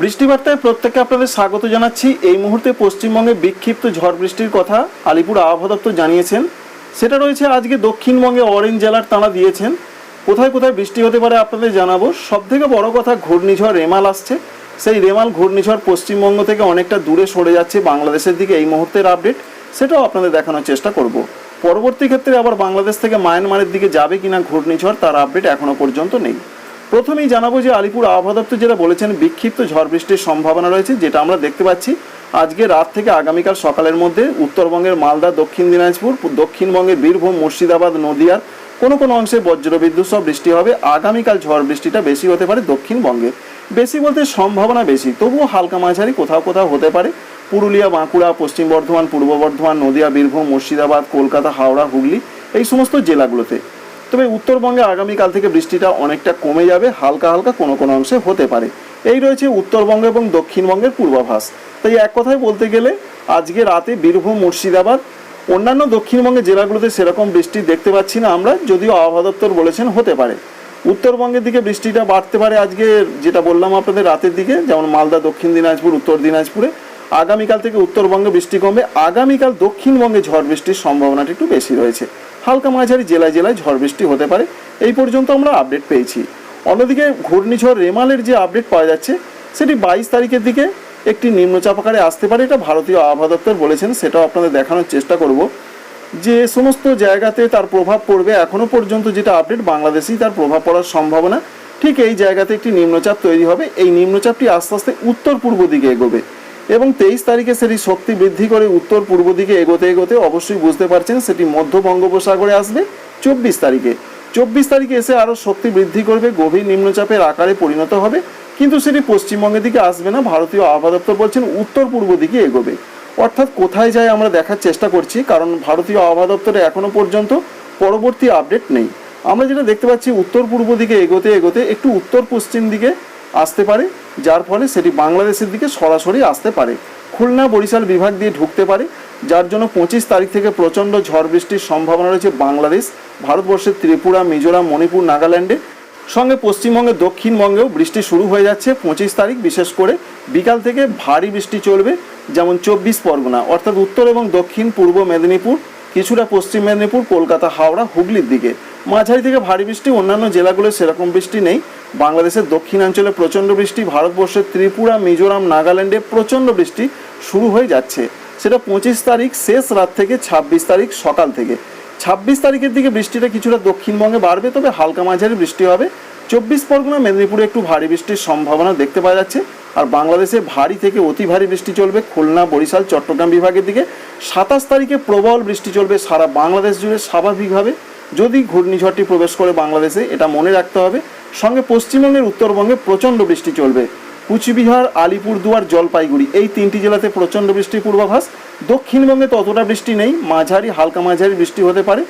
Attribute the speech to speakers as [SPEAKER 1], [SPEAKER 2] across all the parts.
[SPEAKER 1] বৃষ্টিবার্তায় প্রত্যেককে আপনাদের স্বাগত জানাচ্ছি। এই মুহূর্তে পশ্চিমবঙ্গে বিক্ষিপ্ত ঝড় বৃষ্টির কথা আলিপুর আবহাওয়া দপ্তর জানিয়েছেন। সেটা রয়েছে আজকে দক্ষিণবঙ্গে অরেঞ্জ জেলার তাঁরা দিয়েছেন। কোথায় কোথায় বৃষ্টি হতে পারে আপনাদের জানাব। সব থেকে বড় কথা ঘূর্ণিঝড় রেমাল আসছে। সেই রেমাল ঘূর্ণিঝড় পশ্চিমবঙ্গ থেকে অনেকটা দূরে সরে যাচ্ছে বাংলাদেশের দিকে এই মুহূর্তের আপডেট। সেটাও আপনাদের দেখানোর চেষ্টা করব। পরবর্তী ক্ষেত্রে আবার বাংলাদেশ থেকে মায়ানমারের দিকে যাবে কিনা ঘূর্ণিঝড় তার আপডেট এখনও পর্যন্ত নেই। প্রথমেই জানাব যে আলিপুর আবহাওয়া দপ্তর যেটা বলেছেন, বিক্ষিপ্ত ঝড় বৃষ্টির সম্ভাবনা রয়েছে, যেটা আমরা দেখতে পাচ্ছি। আজকে রাত থেকে আগামীকাল সকালের মধ্যে উত্তরবঙ্গের মালদা, দক্ষিণ দিনাজপুর দক্ষিণবঙ্গের বীরভূম, মুর্শিদাবাদ, নদিয়ার কোনো কোনো অংশে বজ্রবিদ্যুৎ সহ বৃষ্টি হবে। আগামীকাল ঝড় বৃষ্টিটা বেশি হতে পারে দক্ষিণবঙ্গে। বেশি বলতে সম্ভাবনা বেশি, তবুও হালকা মাঝারি, কোথাও কোথাও হতে পারে। পুরুলিয়া, বাঁকুড়া, পশ্চিম বর্ধমান, পূর্ব বর্ধমান, নদিয়া, বীরভূম, মুর্শিদাবাদ, কলকাতা, হাওড়া, হুগলি, এই সমস্ত জেলাগুলোতে। তবে উত্তরবঙ্গে আগামীকাল থেকে বৃষ্টিটা অনেকটা কমে যাবে, হালকা হালকা কোনো কোনো অংশে হতে পারে। এই রয়েছে উত্তরবঙ্গ এবং দক্ষিণবঙ্গের পূর্বাভাস। তাই এক কথায় বলতে গেলে, আজকে রাতে বীরভূম, মুর্শিদাবাদ, অন্যান্য দক্ষিণবঙ্গের জেলাগুলোতে সেরকম বৃষ্টি দেখতে পাচ্ছি না আমরা, যদিও আবহাওয়া দপ্তর বলেছেন হতে পারে। উত্তরবঙ্গের দিকে বৃষ্টিটা বাড়তে পারে আজকে যেটা বললাম আপনাদের রাতের দিকে, যেমন মালদা, দক্ষিণ দিনাজপুর, উত্তর দিনাজপুরে। আগামীকাল থেকে উত্তরবঙ্গে বৃষ্টি কমবে। আগামীকাল দক্ষিণবঙ্গে ঝড় বৃষ্টির সম্ভাবনাটা একটু বেশি রয়েছে। হালকা মাঝারি জেলায় জেলায় ঝড় বৃষ্টি হতে পারে। এই পর্যন্ত আমরা আপডেট পেয়েছি। অন্যদিকে ঘূর্ণিঝড় রেমালের যে আপডেট পাওয়া যাচ্ছে, সেটি বাইশ তারিখের দিকে একটি নিম্নচাপ আকারে আসতে পারে, এটা ভারতীয় আবহাওয়া দপ্তর বলেছেন, সেটাও আপনাদের দেখানোর চেষ্টা করব। যে সমস্ত জায়গাতে তার প্রভাব পড়বে এখনও পর্যন্ত যেটা আপডেট বাংলাদেশেই তার প্রভাব পড়ার সম্ভাবনা। ঠিক এই জায়গাতে একটি নিম্নচাপ তৈরি হবে। এই নিম্নচাপটি আস্তে আস্তে উত্তর পূর্ব দিকে এগোবে। এবং তেইশ তারিখে সেটি শক্তি বৃদ্ধি করে উত্তর পূর্ব দিকে এগোতে এগোতে অবশ্যই বুঝতে পারছেন সেটি মধ্য বঙ্গোপসাগরে আসবে চব্বিশ তারিখে। চব্বিশ তারিখে এসে আরও শক্তি বৃদ্ধি করবে, গভীর নিম্নচাপের আকারে পরিণত হবে। কিন্তু সেটি পশ্চিমবঙ্গের দিকে আসবে না, ভারতীয় আবহাওয়া দপ্তর বলছেন উত্তর পূর্ব দিকে এগোবে। অর্থাৎ কোথায় যায় আমরা দেখার চেষ্টা করছি, কারণ ভারতীয় আবহাওয়া দপ্তরে এখনও পর্যন্ত পরবর্তী আপডেট নেই। আমরা যেটা দেখতে পাচ্ছি, উত্তর পূর্ব দিকে এগোতে এগোতে একটু উত্তর পশ্চিম দিকে আসতে পারে, যার ফলে সেটি বাংলাদেশের দিকে সরাসরি আসতে পারে। খুলনা বরিশাল বিভাগ দিয়ে ঢুকতে পারে, যার জন্য পঁচিশ তারিখ থেকে প্রচণ্ড ঝড় বৃষ্টির সম্ভাবনা রয়েছে বাংলাদেশ, ভারতবর্ষের ত্রিপুরা, মিজোরাম, মণিপুর, নাগাল্যান্ডে। সঙ্গে পশ্চিমবঙ্গের দক্ষিণবঙ্গেও বৃষ্টি শুরু হয়ে যাচ্ছে পঁচিশ তারিখ, বিশেষ করে বিকাল থেকে ভারী বৃষ্টি চলবে, যেমন চব্বিশ পরগনা, অর্থাৎ উত্তর এবং দক্ষিণ পূর্ব মেদিনীপুর, কিছুটা পশ্চিম মেদিনীপুর, কলকাতা, হাওড়া, হুগলির দিকে। মাঝারি থেকে ভারী বৃষ্টি, অন্যান্য জেলাগুলোয় সেরকম বৃষ্টি নেই। বাংলাদেশের দক্ষিণাঞ্চলে প্রচণ্ড বৃষ্টি, ভারতবর্ষের ত্রিপুরা, মিজোরাম, নাগাল্যান্ডে প্রচণ্ড বৃষ্টি শুরু হয়ে যাচ্ছে। সেটা পঁচিশ তারিখ, শেষ রাত থেকে ছাব্বিশ তারিখ সকাল থেকে। ছাব্বিশ তারিখের দিকে বৃষ্টিটা কিছুটা দক্ষিণবঙ্গে বাড়বে, তবে হালকা মাঝারি বৃষ্টি হবে। চব্বিশ পরগনা, মেদিনীপুরে একটু ভারী বৃষ্টির সম্ভাবনা দেখতে পাওয়া যাচ্ছে। আর বাংলাদেশে ভারী থেকে অতি ভারী বৃষ্টি চলবে খুলনা, বরিশাল, চট্টগ্রাম বিভাগের দিকে। সাতাশ তারিখে প্রবল বৃষ্টি চলবে সারা বাংলাদেশ জুড়ে, স্বাভাবিকভাবে। যদি ঘূর্ণিঝড়টি প্রবেশ করে বাংলাদেশে, এটা মনে রাখতে হবে, সঙ্গে পশ্চিমবঙ্গের উত্তরবঙ্গে প্রচণ্ড বৃষ্টি চলবে। কুচবিহার, আলিপুরদুয়ার, জলপাইগুড়ি, এই তিনটি জেলাতে প্রচণ্ড বৃষ্টির পূর্বাভাস। দক্ষিণবঙ্গে ততটা বৃষ্টি নেই, মাঝারি, হালকা মাঝারি বৃষ্টি হতে পারে।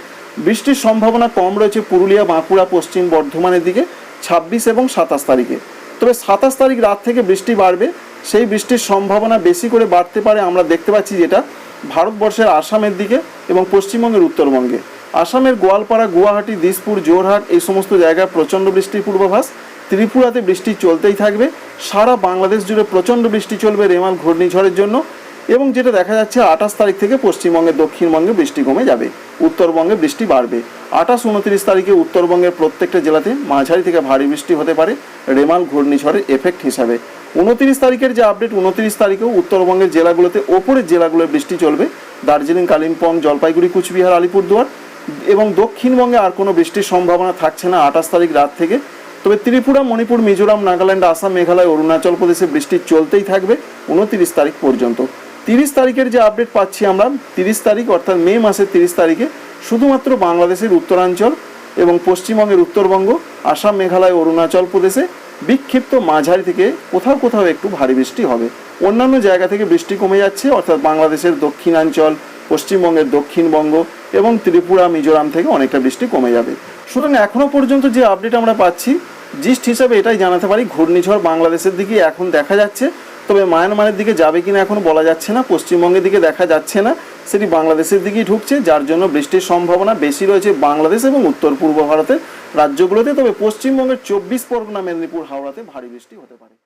[SPEAKER 1] বৃষ্টির সম্ভাবনা কম রয়েছে পুরুলিয়া, বাঁকুড়া, পশ্চিম বর্ধমানের দিকে, ছাব্বিশ এবং সাতাশ তারিখে। তবে সাতাশ তারিখ রাত থেকে বৃষ্টি বাড়বে, সেই বৃষ্টির সম্ভাবনা বেশি করে বাড়তে পারে, আমরা দেখতে পাচ্ছি যেটা ভারতবর্ষের আসামের দিকে এবং পশ্চিমবঙ্গের উত্তরবঙ্গে। আসামের গোয়ালপাড়া, গুয়াহাটি, দিসপুর জোরহাট এই সমস্ত জায়গায় প্রচণ্ড বৃষ্টির পূর্বাভাস। ত্রিপুরাতে বৃষ্টি চলতেই থাকবে। সারা বাংলাদেশ জুড়ে প্রচণ্ড বৃষ্টি চলবে রেমাল ঘূর্ণিঝড়ের জন্য এবং যেটা দেখা যাচ্ছে আঠাশ তারিখ থেকে পশ্চিমবঙ্গে, দক্ষিণবঙ্গে বৃষ্টি কমে যাবে। উত্তরবঙ্গে বৃষ্টি বাড়বে। আঠাশ, উনত্রিশ তারিখে উত্তরবঙ্গের প্রত্যেকটা জেলাতে মাঝারি থেকে ভারী বৃষ্টি হতে পারে রেমাল ঘূর্ণিঝড়ের এফেক্ট হিসাবে। উনত্রিশ তারিখের যে আপডেট উনত্রিশ তারিখেও উত্তরবঙ্গের জেলাগুলোতে ওপরের জেলাগুলোয় বৃষ্টি চলবে। দার্জিলিং, কালিম্পং, জলপাইগুড়ি, কুচবিহার, আলিপুরদুয়ার এবং দক্ষিণবঙ্গে আর কোনো বৃষ্টির সম্ভাবনা থাকছে না আঠাশ তারিখ রাত থেকে। তবে ত্রিপুরা, মণিপুর, মিজোরাম, নাগাল্যান্ড, আসাম, মেঘালয়, অরুণাচল প্রদেশে বৃষ্টি চলতেই থাকবে উনত্রিশ তারিখ পর্যন্ত। তিরিশ তারিখের যে আপডেট পাচ্ছি আমরা, তিরিশ তারিখ অর্থাৎ মে মাসের তিরিশ তারিখে শুধুমাত্র বাংলাদেশের উত্তরাঞ্চল এবং পশ্চিমবঙ্গের উত্তরবঙ্গ, আসাম, মেঘালয়, অরুণাচল প্রদেশে বিক্ষিপ্ত মাঝারি থেকে কোথাও কোথাও একটু ভারী বৃষ্টি হবে। অন্যান্য জায়গা থেকে বৃষ্টি কমে যাচ্ছে, অর্থাৎ বাংলাদেশের দক্ষিণাঞ্চল পশ্চিমবঙ্গের দক্ষিণবঙ্গ এবং ত্রিপুরা, মিজোরাম থেকে অনেকটা বৃষ্টি কমে যাবে। সুতরাং এখনও পর্যন্ত যে আপডেট আমরা পাচ্ছি জিস্ট হিসাবে এটাই জানাতে পারি, ঘূর্ণিঝড় বাংলাদেশের দিকে এখন দেখা যাচ্ছে, তবে মায়ানমারের দিকে যাবে কিনা এখন বলা যাচ্ছে না, পশ্চিমবঙ্গের দিকে দেখা যাচ্ছে না, সেটি বাংলাদেশের দিকেই ঢুকছে, যার জন্য বৃষ্টির সম্ভাবনা বেশি রয়েছে বাংলাদেশ এবং উত্তর পূর্ব ভারতের রাজ্যগুলোতে, তবে পশ্চিমবঙ্গের চব্বিশ পরগনা, মেদিনীপুর, হাওড়াতে ভারী বৃষ্টি হতে পারে।